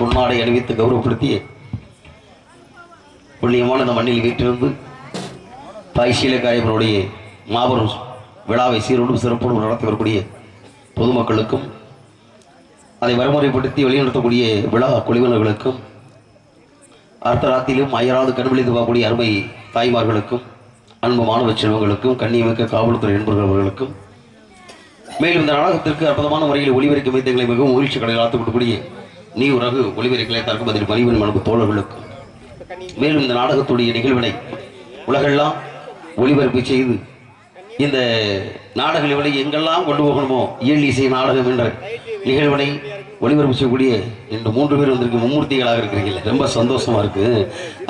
பொன்னாடை அணிவித்து கௌரவப்படுத்திய புண்ணியமான இந்த மண்ணில் வீட்டிலிருந்து தாய் சீலக்காயவனுடைய மாபெரும் விழாவை சீரோடும் சிறப்போடும் நடத்தி வரக்கூடிய பொதுமக்களுக்கும் அதை வரைமுறைப்படுத்தி வழிநடத்தக்கூடிய விழா குழுவினர்களுக்கும் அர்த்தராத்திலும் அயராது கண்விழித்து பார்க்கக்கூடிய அருமை தாய்மார்களுக்கும் அன்பு மாணவ செல்வங்களுக்கும் கண்ணியமிக்க காவல்துறை நண்பர்கள் மேலும் இந்த நாடகத்திற்கு அற்புதமான முறையில் ஒளிபரிக்கும் வைத்தங்களை மிகவும் மகிழ்ச்சி கடலில் ஆத்து கொடுக்கக்கூடிய நீ உறவு ஒளிபரிக்கலை தற்கும் பதில் மணிவன் மனப்பு தோழர்களுக்கும் மேலும் இந்த நாடகத்துடைய நிகழ்வினை உலகெல்லாம் ஒளிபரப்பு செய்து இந்த நாடக நிகழ்வை எங்கெல்லாம் கொண்டு போகணுமோ இயல் இசை நாடகம் என்ற நிகழ்வினை ஒளிபரப்பு செய்யக்கூடிய இந்த மூன்று பேர் வந்திருக்கு மும்மூர்த்திகளாக இருக்கிறீங்களா ரொம்ப சந்தோஷமா இருக்கு.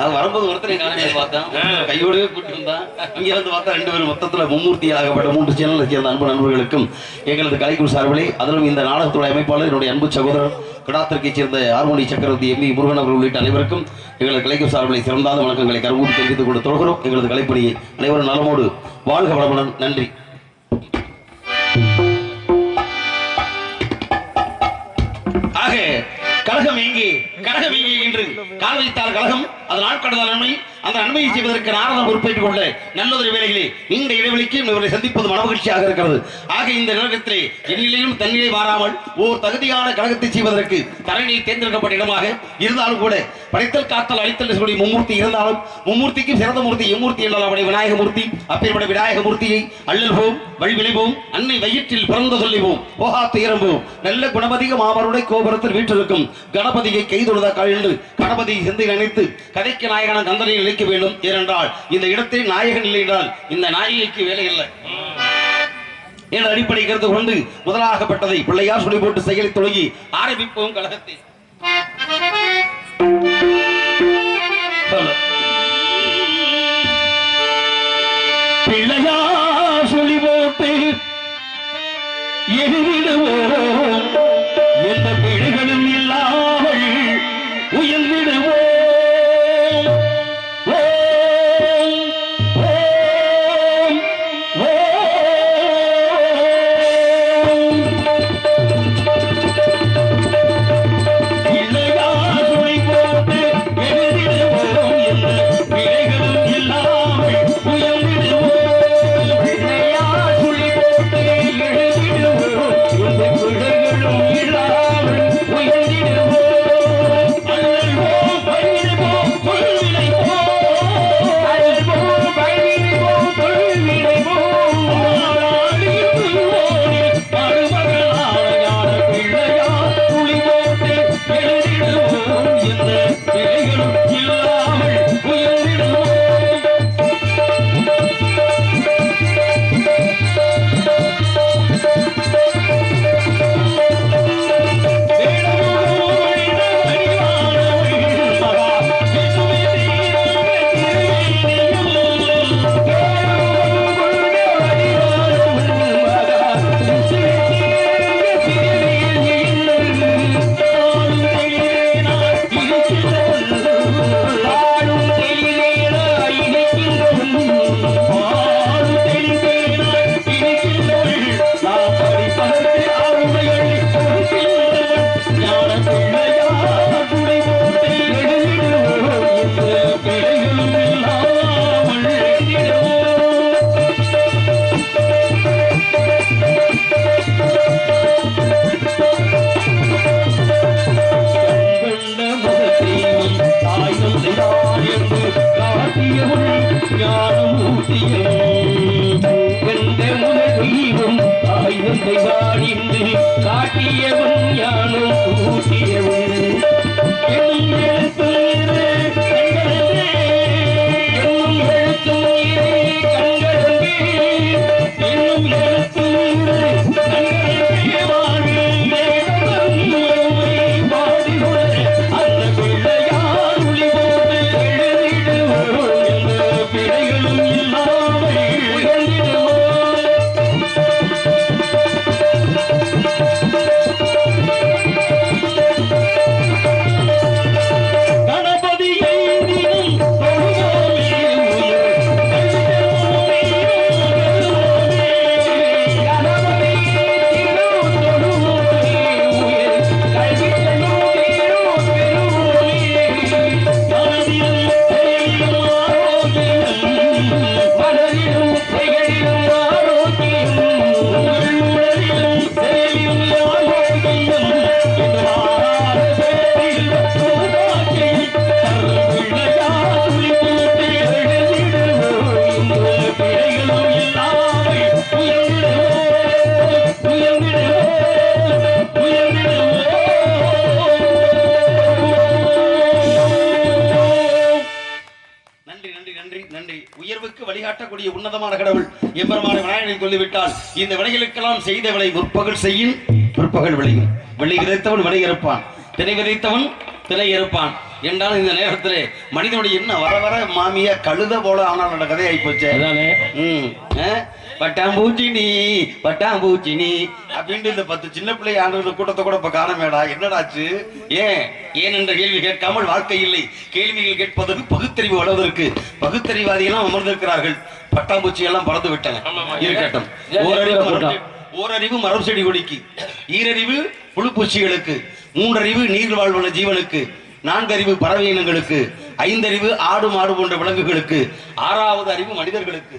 அது வரும்போது ஒருத்தரை காலையில பார்த்தேன் கையோடவே கூட்டி வந்தான் இங்க வந்து பார்த்தா ரெண்டு பேரும் மொத்தத்துல மும்மூர்த்திகளாகப்பட்ட மூன்று சேனலை சேர்ந்த அன்பு நண்பர்களுக்கும் எங்களது கலைக்குழு சார்பிலே அதிலும் இந்த நாடகத்துடைய அமைப்பாளர் என்னுடைய அன்பு சகோதரர் கிடாத்திற்கைச் சேர்ந்த ஹார்மோனி சக்கரவர்த்தி எம் முருகன் அவர்கள் உள்ளிட்ட அனைவருக்கும் எங்களது கலைக்குழு சார்பிலே சிறந்தாத வணக்கங்களை கருவூர் தெரிவித்துக் கொண்டு தொடர்கிறோம். எங்களது கலைப்பணியை அனைவரும் நலமோடு வாழ்க வளமுடன். நன்றி. ஆக கழகம் எங்கே கழகம் எங்கே என்று கால் வைத்தால் கழகம். அது நாட்கடந்த நன்மை அந்த நன்மையை செய்வதற்கு நாரதம் பொறுப்பேற்றுக் கொள்ள நல்லதொரு வேலைகளே இந்த இடைவெளிக்கு இவரை சந்திப்பது மனமகிழ்ச்சியாக இருக்கிறது. ஆக இந்த நிலகத்திலே எண்ணிலையும் தன்னிலை மாறாமல் ஓர் தகுதியான கழகத்தை செய்வதற்கு தரணி தேர்ந்தெடுக்கப்பட்ட இடமாக இருந்தாலும் கூட படைத்தல் காத்தல் அழித்தல் சொல்லி மும்மூர்த்தி இருந்தாலும் மும்மூர்த்திக்கும் சிறந்த மூர்த்தி எம்மூர்த்தி என்றால் அவனை விநாயக மூர்த்தி அப்பேற்பட விநாயக மூர்த்தியை அள்ளல் போம் வழிவிளைவோம் அன்னை வயிற்றில் பிறந்த சொல்லிவோம் போகா துயரம்போம் நல்ல குணபதிக மாமருடைய கோபுரத்தில் வீற்றிருக்கும் கணபதியை கைதொழுதா கழிந்து கணபதியை சிந்தை நினைத்து கதைக்கு நாயகன கந்தனை வைக்க வேண்டும் ஏனென்றால் இந்த இடத்தில் நாயகன் இல்லை என்றால் இந்த நாயகிக்கு வேலை இல்லை. என்ற அடிப்படை கருத்து கொண்டு முதலாகப்பட்டதை பிள்ளையார் சொல்லி போட்டு செயலை தொடங்கி ஆரம்பிப்போம் கழகத்தை காட்டியவன் யானும் கூட்டியவன் இருக்கக்கூடிய உன்னதமான கடவுள். எம்பெருமான விநாயகனை சொல்லிவிட்டால் இந்த வினைகளுக்கெல்லாம் செய்த வினை முற்பகல் செய்யும் பிற்பகல் விளையும். விளை விதைத்தவன் வினை இருப்பான் திணை விதைத்தவன் திணை இருப்பான் என்றால் இந்த நேரத்திலே மனிதனுடைய என்ன வர வர மாமிய கழுத போல ஆனால் அந்த கதை ஆயிப்போச்சே அதானே ம் ஆ? பட்டாம்பூச்சி நீ பட்டாம்பூச்சி நீ அப்படின்ட்டு இந்த பத்து சின்ன பிள்ளை ஆண்டு கூட்டத்தை கூட இப்ப காணமேடா என்னடாச்சு ஏன் ஏன் என்ற கேள்வி கேட்காமல் வாழ்க்கை இல்லை கேள்விகள் கேட்பதற்கு பகுத்தறிவு வளர்வதற்கு பகுத்தறிவாதிகளாம் அமர்ந்திருக்கிறார்கள் பட்டாம்பூச்சி எல்லாம் பறந்து விட்டன இருக்கட்டும் ஓரறிவு ஓரறிவு மரம் செடி கொடிக்கு ஈரறிவு புழுப்பூச்சிகளுக்கு மூன்றறிவு நீர் வாழ்வன ஜீவனுக்கு நான்கறிவு பறவை இனங்களுக்கு ஐந்தறிவு ஆடு மாடு போன்ற விலங்குகளுக்கு ஆறாவது அறிவு மனிதர்களுக்கு.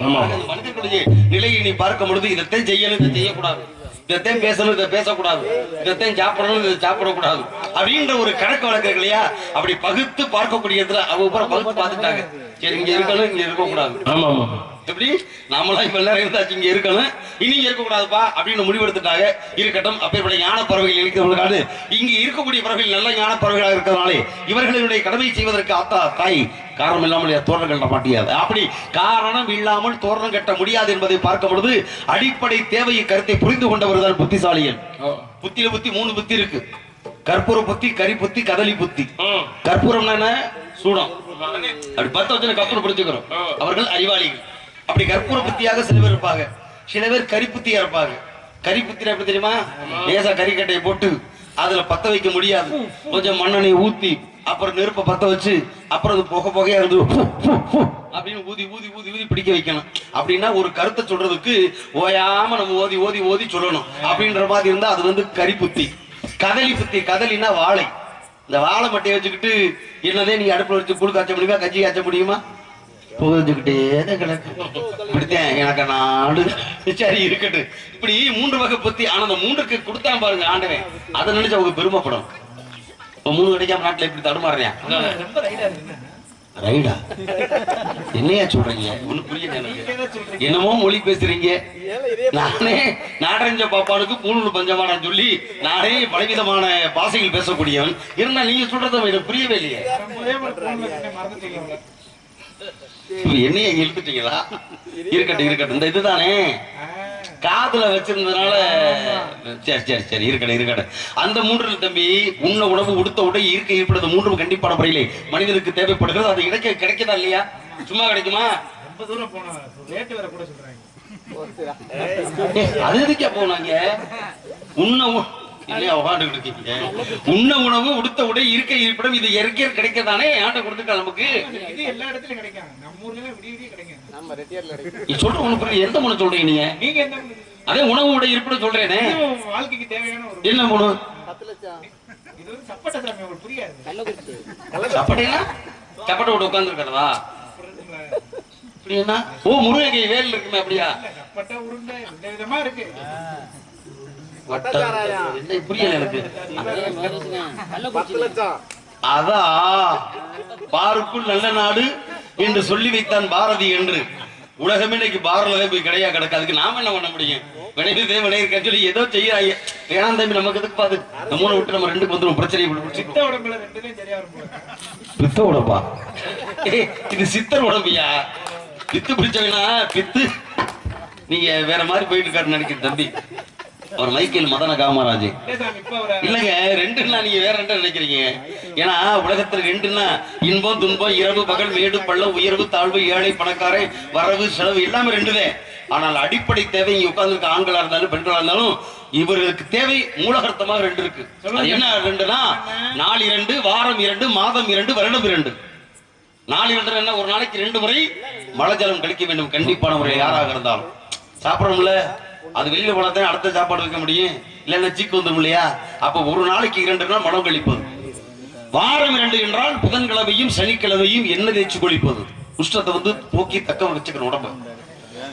மனிதர்களுடைய நிலையை நீ பார்க்கும் பொழுது இதைத்தான் செய்யணும் இதை செய்யக்கூடாது. இதைத்தான் பேசணும் இதை பேசக்கூடாது. இதைத்தான் சாப்பிடணும் இதை சாப்பிடக்கூடாது. அப்படின்ற ஒரு கணக்கு வழக்கு இல்லையா? அப்படி பகுத்து பார்க்கக்கூடியதுல அவங்க பகுத்து பார்த்துட்டாங்க. சரி இங்க இருக்கணும் இங்க இருக்கக்கூடாது. ஆமா ஆமா. எப்படி? நாமெல்லாம் இப்ப எல்லாரும் இருந்தாச்சு இங்க இருக்கணும். இனி இருக்கக்கூடாதுப்பா அப்படின்னு முடிவெடுத்துட்டாங்க. இருக்கட்டும் அப்பேற்பட்ட ஞான பறவைகள் இருக்கிறவர்களுக்காக இங்க இருக்கக்கூடிய பறவைகள் நல்ல ஞான பறவைகளாக இருக்கிறதுனாலே இவர்களுடைய கடமை செய்வதற்கு ஆத்தா தாய் காரணம் இல்லாமல் தோரணம் கட்ட மாட்டியாது. அப்படி காரணம் இல்லாமல் தோரணம் கட்ட முடியாது என்பதை பார்க்கும் பொழுது அடிப்படை தேவையை கருத்தை புரிந்து கொண்டவர் தான் புத்திசாலியன் புத்தியில புத்தி மூணு புத்தி இருக்கு. கற்பூர புத்தி கரி புத்தி கதலி புத்தி. ம். கற்பூரம்னா என்ன? சூடம். அப்படி பத்த வச்சு கற்பூரம் பிடிச்சுக்கிறோம். அவர்கள் அறிவாளிகள். அப்படி கற்பூர புத்தியாக சில பேர் இருப்பாங்க. சில பேர் கரிப்புத்தியா இருப்பாங்க. கரிப்புத்தி எப்படி தெரியுமா? லேசா கறிக்கட்டையை போட்டு அதுல பத்த வைக்க முடியாது. கொஞ்சம் மண்ணெண்ணெய் ஊத்தி அப்புறம் நெருப்பை பத்த வச்சு அப்புறம் அது புகை புகையா இருந்து அப்படின்னு ஊதி ஊதி ஊதி ஊதி பிடிக்க வைக்கணும். அப்படின்னா ஒரு கருத்தை சொல்றதுக்கு ஓயாம நம்ம ஓதி ஓதி ஓதி சொல்லணும். அப்படின்ற மாதிரி இருந்தா அது வந்து கரிப்புத்தி. கதலி புத்தி கதலினா வாழை. இந்த வாழை மட்டையை வச்சுக்கிட்டு என்னதே நீங்க அடுப்புல வச்சு கூழ் காய்ச்ச முடியுமா கஞ்சி காய்ச்ச முடியுமா? புகஞ்சுக்கிட்டே தான் கிடக்கு. இப்படித்தான் எனக்கு நாடு சரி இருக்கட்டும் இப்படி மூன்று வகை புத்தி ஆனா அந்த மூன்றுக்கு கொடுத்தான் பாருங்க ஆண்டவன். அதை நினைச்சு அவங்க பெருமைப்படும். இப்ப மூணு கிடைக்காம நாட்டுல இப்படி தடுமாறுறேன் ரைடா என்னையா சொல்றீங்க? ஒண்ணு புரியல என்னமோ மொழி பேசுறீங்க. நானே நாடறிஞ்ச பாப்பானுக்கு பூணூல் பஞ்சமானான்னு சொல்லி நானே பலவிதமான பாஷைகள் பேசக்கூடியவன். இருந்தா நீங்க சொல்றது எனக்கு புரியவே இல்லையே. என்னைய இழுத்துட்டீங்களா? இருக்கட்டும் இருக்கட்டும். இந்த இதுதானே? காதுல வச்சிருந்ததுனால சரி சரி சரி இருக்கட்டும் இருக்கட்டும். அந்த மூன்றில் தம்பி உண்ண உணவு உடுத்த உடை இருக்க இருப்பது மூன்றும் கண்டிப்பான முறையிலே மனிதனுக்கு தேவைப்படுகிறது. அது கிடைக்க கிடைக்குதா இல்லையா? சும்மா கிடைக்குமா? ரொம்ப தூரம் போனா ரேட்டு வேற கூட சொல்றாங்க. அது எதுக்கே போனாங்க? உண்ண உ- இல்லையா உட்காந்துக்கிட்டு இருக்கீங்க உண்ண உணவு உடுத்த உடை இருக்க இருப்பிடம் இது இயற்கை கிடைக்கதானே ஆண்ட கொடுத்துட்டா நமக்கு? இது எல்லா இடத்துலயும் கிடைக்கும் நம்ம ஊர்ல எல்லாம் விடிய விடிய கிடைக்கும் நீ சொல்ற உனக்கு. எந்த முனை சொல்றீங்க நீங்க? நீங்க எந்த? அதே உணவு உடை இருப்பிடம் சொல்றேனே. வாழ்க்கைக்கு தேவையான ஒரு என்ன முனு இது ஒரு சப்பட்ட சாமி உங்களுக்கு புரியாது. சப்பட்டைனா சப்பட்டை விட்டு உட்கார்ந்து புரியுதுங்களா? அப்படின்னா ஓ முருகை வேல் இருக்குமே அப்படியா? சப்பட்ட உருண்டை இந்த விதமா இருக்கு. புரியல எனக்கு. அதான் பாருக்குள் நல்ல நாடு என்று சொல்லி வைத்தான் பாரதி என்று. உலகமே இன்னைக்கு பாரத போய் கிடையா கிடக்கு. அதுக்கு நாம என்ன பண்ண முடியும்? வினைவிதே வினையிருக்க சொல்லி ஏதோ செய்யறாங்க வேணாம் தம்பி நமக்கு எதுக்கு பாது. மூணை விட்டு நம்ம ரெண்டுக்கு வந்துடும் பிரச்சனை சித்த உடம்புல. பித்த உடம்பா? ஏய், இது சித்தர் உடம்பியா? பித்து பிடிச்சவனா? பித்து? நீங்க வேற மாதிரி போயிட்டு இருக்காருன்னு நினைக்கிறேன் தம்பி. அவர் மைக்கேல் மதன காமராஜ். இல்லங்க ரெண்டுன்னா நீங்க வேற ரெண்டு நினைக்கிறீங்க. ஏன்னா உலகத்துல ரெண்டுன்னா இன்பம் துன்பம் இரவு பகல் மேடு பள்ளம் உயர்வு தாழ்வு ஏழை பணக்காரன் வரவு செலவு எல்லாமே ரெண்டுதே ஆனால் அடிப்படை தேவை இங்க உட்கார்ந்துருக்க ஆண்களா இருந்தாலும் பெண்களா இருந்தாலும் இவர்களுக்கு தேவை மூலகர்த்தமாக ரெண்டு இருக்கு. என்ன ரெண்டுனா நாள் இரண்டு வாரம் இரண்டு மாதம் இரண்டு வருடம் இரண்டு. நாள் இரண்டு என்ன? ஒரு நாளைக்கு ரெண்டு முறை மழை ஜலம் கழிக்க வேண்டும். கண்டிப்பான முறை யாராக இருந்தாலும். சாப்பிடணும்ல அது வெளியில போனாதான் அடுத்த சாப்பாடு வைக்க முடியும். இல்லைன்னா சீக்கு வந்துடும் இல்லையா? அப்ப ஒரு நாளைக்கு இரண்டு நாள் மனம் கழிப்பது. வாரம் இரண்டு என்றால் புதன்கிழமையும் சனிக்கிழமையும் எண்ணெய் தேய்ச்சி குளிப்பது. உஷ்ணத்தை வந்து போக்கி தக்க வச்சுக்கணும் உடம்பு.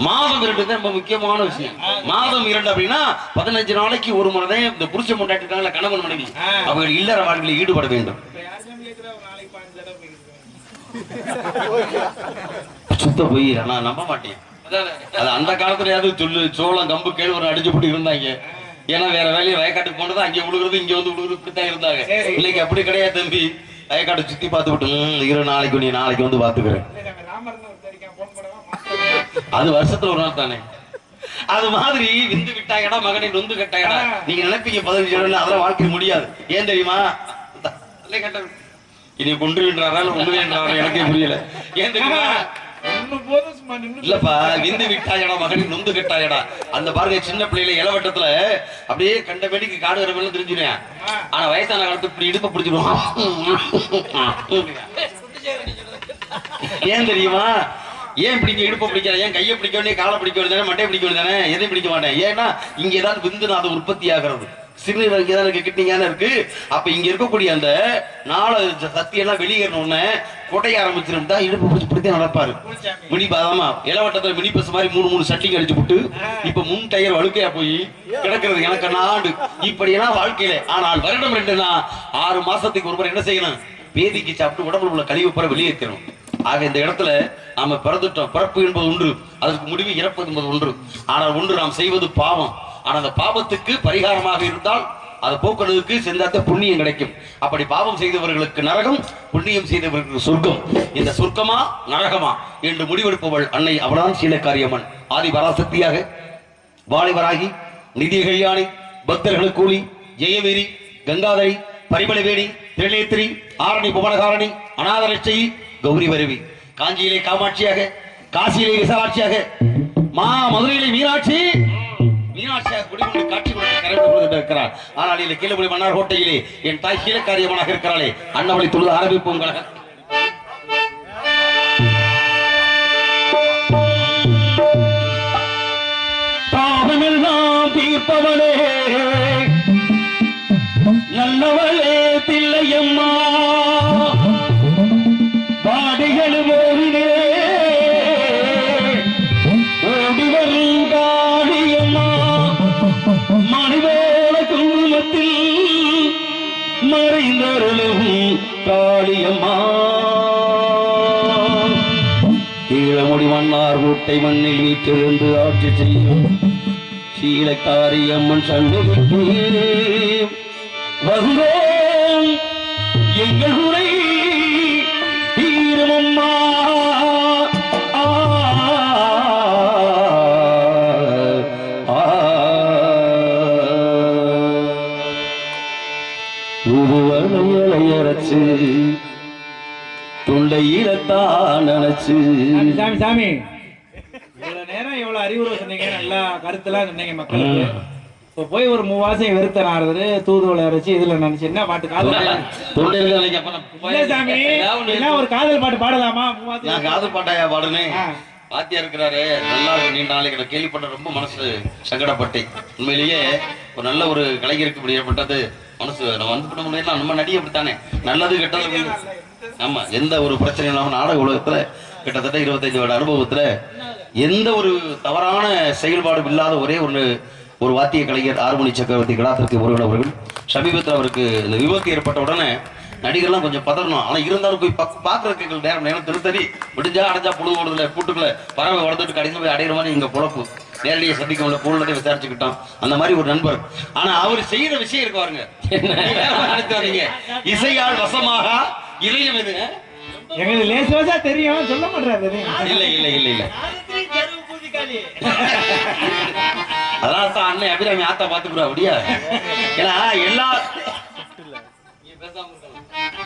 மாதம் இரண்டு தான் ரொம்ப முக்கியமான விஷயம். மாதம் இரண்டு அப்படின்னா பதினஞ்சு நாளைக்கு ஒரு முறை தான் இந்த புருஷ முண்டாட்டிருக்காங்களா கணவன் மனைவி. அவர்கள் இல்லற வாழ்க்கையில் ஈடுபட வேண்டும். சுத்த போய் நான் நம்ப மாட்டேன். அது அந்த காலத்துலயாவது சொல்லு சோளம் கம்பு கேழ்வரம் அடிச்சு போட்டு இருந்தாங்க. ஏன்னா வேற வேலையை வயக்காட்டுக்கு போனது அங்கே விழுகுறது இங்க வந்து விழுகுறது இப்படித்தான் இருந்தாங்க. இன்னைக்கு அப்படி கிடையாது தம்பி. வயக்காட்டை சுத்தி பார்த்து விட்டு "ம், இரு நாளைக்கு நீ நாளைக்கு வந்து பாத்துக்கிறேன் அது வருஷத்துல ஒரு நாள் தானே. அது மாதிரி விந்து விட்டாயடா மகனை நொந்து கட்டாயடா. நீங்க நினைப்பீங்க பதினஞ்சு அதெல்லாம் வாழ்க்கை முடியாது. ஏன் தெரியுமா? இனி கொண்டு வின்றாரா ஒண்ணு வேண்டாரா எனக்கே புரியல. ஏன் தெரியுமா? இல்லப்பா விந்து விட்டாயடா மகனை நொந்து கட்டாயடா. அந்த பாருங்க சின்ன பிள்ளையில இளவட்டத்துல அப்படியே கண்ட வேடிக்கை காடு வரவெல்லாம் தெரிஞ்சுருவேன் ஆனா வயசான காலத்து இப்படி இடுப்ப பிடிச்சிருவான் ஏன் தெரியுமா? ஏன் இங்க இடுப்ப பிடிக்கிற? ஏன் கையை பிடிக்க வேண்டிய காலை பிடிக்க வேண்டியதானே மண்டையை பிடிக்க வேண்டியதானே எதையும் பிடிக்க மாட்டேன். ஏன்னா இங்க ஏதாவது விந்துநாத உற்பத்தி ஆகிறது. சிறுநீரகம் இங்கே தான் இருக்கு. கிட்னிங்கான இருக்கு அப்ப இங்க இருக்கக்கூடிய அந்த நாள சக்தி எல்லாம் வெளியேறின உடனே கொடைய ஆரம்பிச்சிரும் தான் இடுப்பு பிடிச்சி பிடித்தே நடப்பாரு. மினி பாதாமா இளவட்டத்துல மினி பஸ் மாதிரி மூணு மூணு சட்டிங் அடிச்சு விட்டு இப்ப முன் டயர் வழுக்கையா போய் கிடக்கிறது எனக்கு நாடு. இப்படியெல்லாம் வாழ்க்கையில. ஆனால் வருடம் ரெண்டுனா ஆறு மாசத்துக்கு ஒரு முறை என்ன செய்யணும்? பேதிக்கு சாப்பிட்டு உடம்புல உள்ள கழிவு புற வெளியேற்றணும். ஆக இந்த இடத்துல நாம பிறந்துட்டோம். பிறப்பு என்பது ஒன்று. அதற்கு முடிவு இறப்பு என்பது ஒன்று. ஆனால் ஒன்று நாம் செய்வது பாவம். ஆனால் அந்த பாவத்துக்கு பரிகாரமாக இருந்தால் அதை போக்குறதுக்கு செஞ்சாத்த புண்ணியம் கிடைக்கும். அப்படி பாவம் செய்தவர்களுக்கு நரகம் புண்ணியம் செய்தவர்களுக்கு சொர்க்கம். இந்த சொர்க்கமா நரகமா என்று முடிவெடுப்பவள் அன்னை அவளான் சீலக்காரியம்மன் ஆதி பராசக்தியாக வாலிவராகி நிதிய கல்யாணி பக்தர்களுக்கு கூலி ஜெயவீரி கங்காதரி பரிமளவேணி திரிநேத்திரி ஆரணி புவனகாரணி அநாதரட்சை கௌரி வருவி காஞ்சியிலே காமாட்சியாக காசியிலே விசாலாட்சியாக மா மதுரையிலே மீனாட்சி. மீனாட்சியாக குடிகொண்டு காட்சி கொடுத்து ஆனால் இல்லை கீழே மன்னார் கோட்டையிலே என் தாய் சீலக்காரியவனாக இருக்கிறாளே. அண்ணவழி தொழுது ஆரம்பிப்போம் கழக தீர்ப்பவளே. நல்லவளே தில்லையம்மா. மண்ணில் வீட்டிருந்து ஆட்சி செய்யும் சீலக்காரி அம்மன் சண்முகத்தே வந்தோம் எங்கள் தீருமம்மா துண்டையிலத்தான் நினைச்சு சாமி, சாமி சாமி இவ்வளவு நேரம் இவ்வளவு அறிவுரை சொன்னீங்க நல்லா கருத்தெல்லாம் சொன்னீங்க மக்களுக்கு? இப்ப போய் ஒரு மூவாசம் வெறுத்த நாரதரு தூதுவளை அரைச்சு இதுல நினைச்சு என்ன பாட்டு. காதல் சாமி ஒரு காதல் பாட்டு பாடலாமா? மூவாசம் காதல் பாட்டாயா பாடுனேன் ஆ. வாத்தியா இருக்கிறாரு நல்லா நீண்ட நாளைக்கு நான் கேள்விப்பட்ட ரொம்ப மனசு சங்கடப்பட்டேன். உண்மையிலேயே ஒரு நல்ல ஒரு கலைஞருக்கு இப்படி ஏற்பட்டது மனசு நம்ம வந்து பண்ண முடியல நம்ம நடி அப்படித்தானே? நல்லது கெட்டது ஆமா எந்த ஒரு பிரச்சனையும் இல்லாம நாடக உலகத்துல கிட்டத்தட்ட இருபத்தைந்து வருட அனுபவத்துல எந்த ஒரு தவறான செயல்பாடும் இல்லாத ஒரே ஒரு ஒரு வாத்திய கலைஞர் ஆறுமணி சக்கரவர்த்தி கலாத்திற்கு முருகன் அவர்கள். சமீபத்தில் அவருக்கு இந்த விபத்து ஏற்பட்ட உடனே நடிகர்லாம் கொஞ்சம் பதறணும். ஆனா இருந்தாலும் போய் எங்களுக்கு நேரம் நேரம் திருத்தறி விடிஞ்சா அடைஞ்சா புழு ஓடுதுல கூட்டுக்குள்ள பறவை வளர்ந்துட்டு கடைசியில் போய் அடையிற மாதிரி எங்க பொழப்பு. நேரடியாக சந்திக்க முடியல போன்லதே விசாரிச்சுக்கிட்டோம். அந்த மாதிரி ஒரு நண்பர். ஆனா அவர் செய்யற விஷயம் இருக்கு பாருங்க. நினைச்சாதீங்க இசையால் வசமாக இதயம் எது? எங்களுக்கு லேசு லேசா தெரியும் சொல்ல மாட்டாரு இல்ல இல்ல இல்ல இல்ல. அதனால தான் அண்ணன் அபிராமி ஆத்தா பாத்துக்கிறோம் அப்படியா? ஏன்னா எல்லா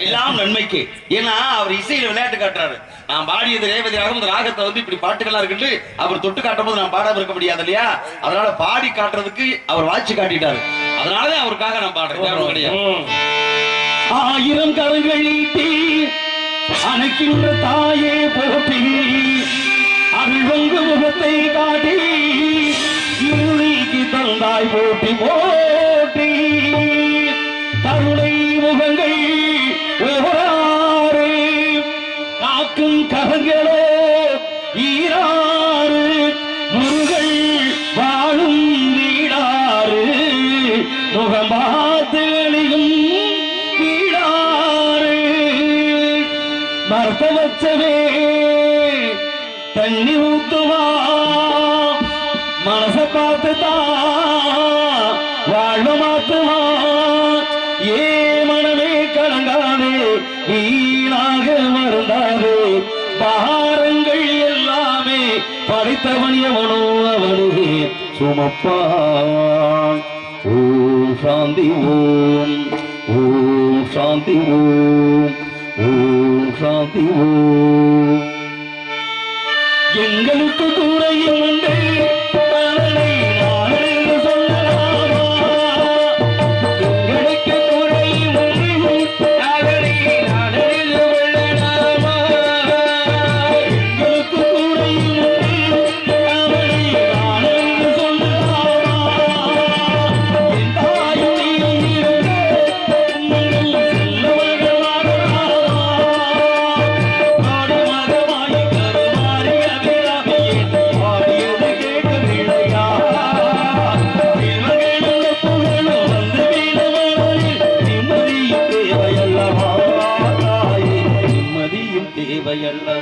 எல்லாம் நன்மைக்கு. ஏன்னா அவர் இசையில விளையாட்டு காட்டுறாரு. நான் பாடியது ரேவதி ராகம் இந்த ராகத்தை வந்து இப்படி பாட்டுகளா இருக்குன்னு அவர் தொட்டு காட்டும் போது நான் பாடாம இருக்க முடியாது இல்லையா? அதனால பாடி காட்டுறதுக்கு அவர் வாட்சி காட்டிட்டாரு. அதனால அவருக்காக நான் பாடுறேன். கிடையாது. ஆயிரம் கரங்கள் நீட்டி அணைக்கின்ற தாயே போற்றி அருள்வங்கு முகத்தை காட்டி இருளிக்கு தந்தாய் போட்டி போட்டி கருணை முகங்கள் காக்கும் கரங்களோ சுமப்பாய் ஓம் சாந்தி ஓம். ஓம் சாந்தி ஓம். ஓம் எங்களுக்கு குறையும் اللہ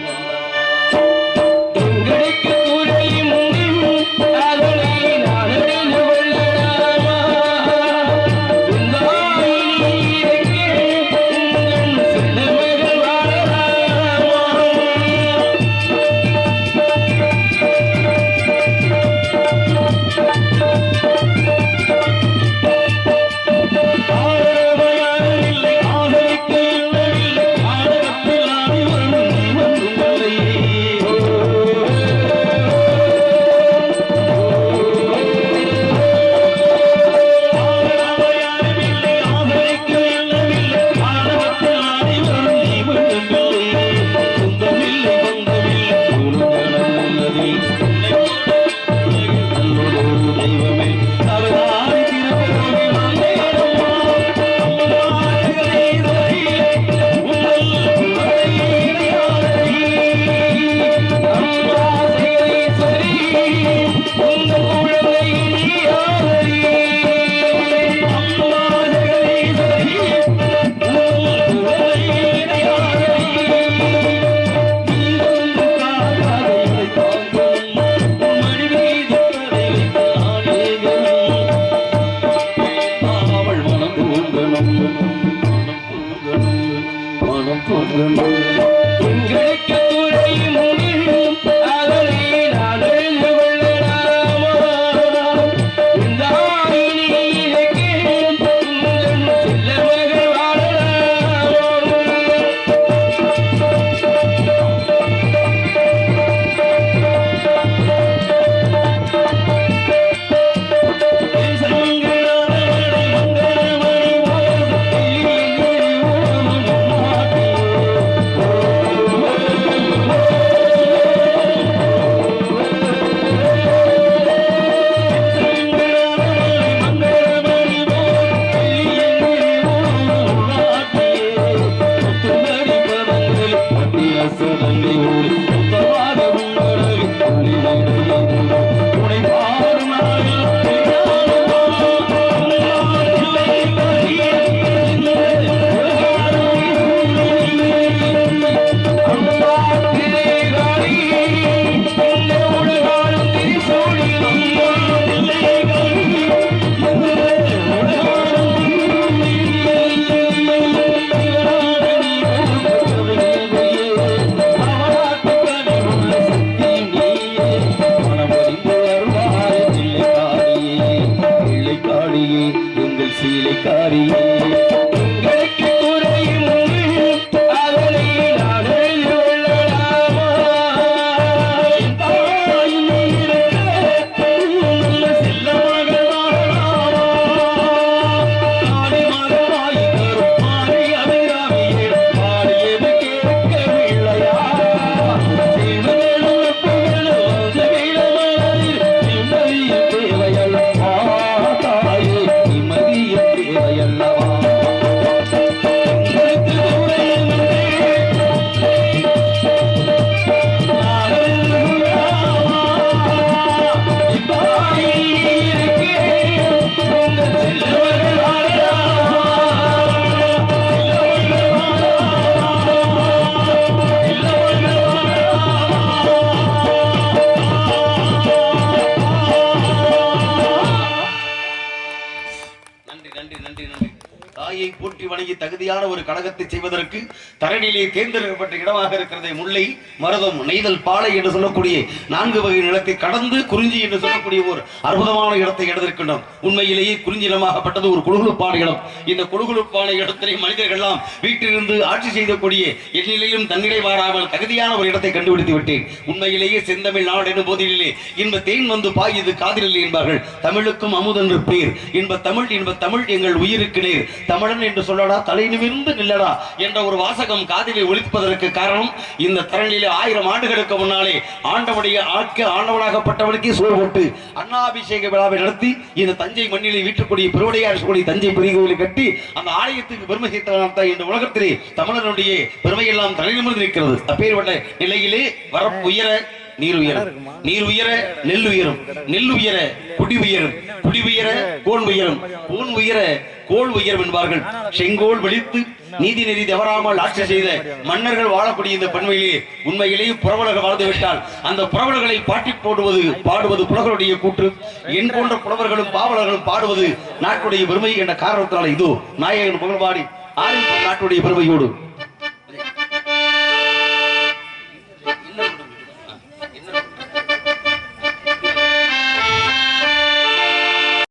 மாதிரியான ஒரு கழகத்தை செய்வதற்கு தரணிலே தேர்ந்தெடுக்கப்பட்ட இடமாக இருக்கிறது முல்லை மருதம் நெய்தல் பாலை என்று சொல்லக்கூடிய நான்கு வகை நிலத்தை கடந்து குறிஞ்சி என்று சொல்லக்கூடிய ஒரு அற்புதமான இடத்தை எடுத்திருக்கின்றோம். உண்மையிலேயே குறிஞ்சி நிலமாகப்பட்டது ஒரு குழுகுழுப்பான இடம். இந்த குழுகுழுப்பான இடத்திலே மனிதர்கள் எல்லாம் வீட்டிலிருந்து ஆட்சி செய்தக்கூடிய எண்ணிலையும் தன்னிலை வாராமல் தகுதியான ஒரு இடத்தை கண்டுபிடித்து விட்டேன். உண்மையிலேயே செந்தமிழ் நாடு என்னும் போதிலே இன்ப தேன் வந்து பாயுது காதிலில்லை என்பார்கள். தமிழுக்கும் அமுதென்று பேர். இன்ப தமிழ் இன்ப தமிழ் எங்கள் உயிருக்கு நேர். தமிழன் என்று சொல்லடா தலை நிமிர்ந்து நில்லடா என்ற ஒரு வாசக வாசகம் காதிலே ஒழிப்பதற்கு காரணம் இந்த தரணியிலே ஆயிரம் ஆண்டுகளுக்கு முன்னாலே ஆண்டவனுடைய ஆட்க ஆண்டவனாகப்பட்டவனுக்கே சோறு போட்டு அண்ணாபிஷேக விழாவை நடத்தி இந்த தஞ்சை மண்ணிலே வீட்டுக்கூடிய பெருவடையார் சொல்லி தஞ்சை பெரிய கோயிலை கட்டி அந்த ஆலயத்துக்கு பெருமை சேர்த்தவனாக இந்த உலகத்திலே தமிழனுடைய பெருமையெல்லாம் தலைநிமிர்ந்து நிற்கிறது. அப்பேற்பட்ட நிலையிலே வரப்பு உயர நீர் உயரும் நீர் உயர நெல் உயரும் நெல் உயர குடி உயரும் குடி உயர கோன் உயரும் கோன் உயர கோல் உயரும் என்பார்கள். செங்கோல் வெளித்து நீதி நெறி தவறாமல் ஆட்சி செய்த மன்னர்கள் வாழக்கூடிய இந்த பண்மையிலே உண்மையிலேயே புறவலர்கள் வாழ்ந்து விட்டால் அந்த புறவலர்களை பாட்டி போடுவது பாடுவது புலகருடைய கூற்று. என் போன்ற புலவர்களும் பாவலர்களும் பாடுவது நாட்டுடைய பெருமை என்ற காரணத்தினால இதோ நாயகன் புகழ்பாடி ஆரம்பிக்கும் நாட்டுடைய பெருமையோடு.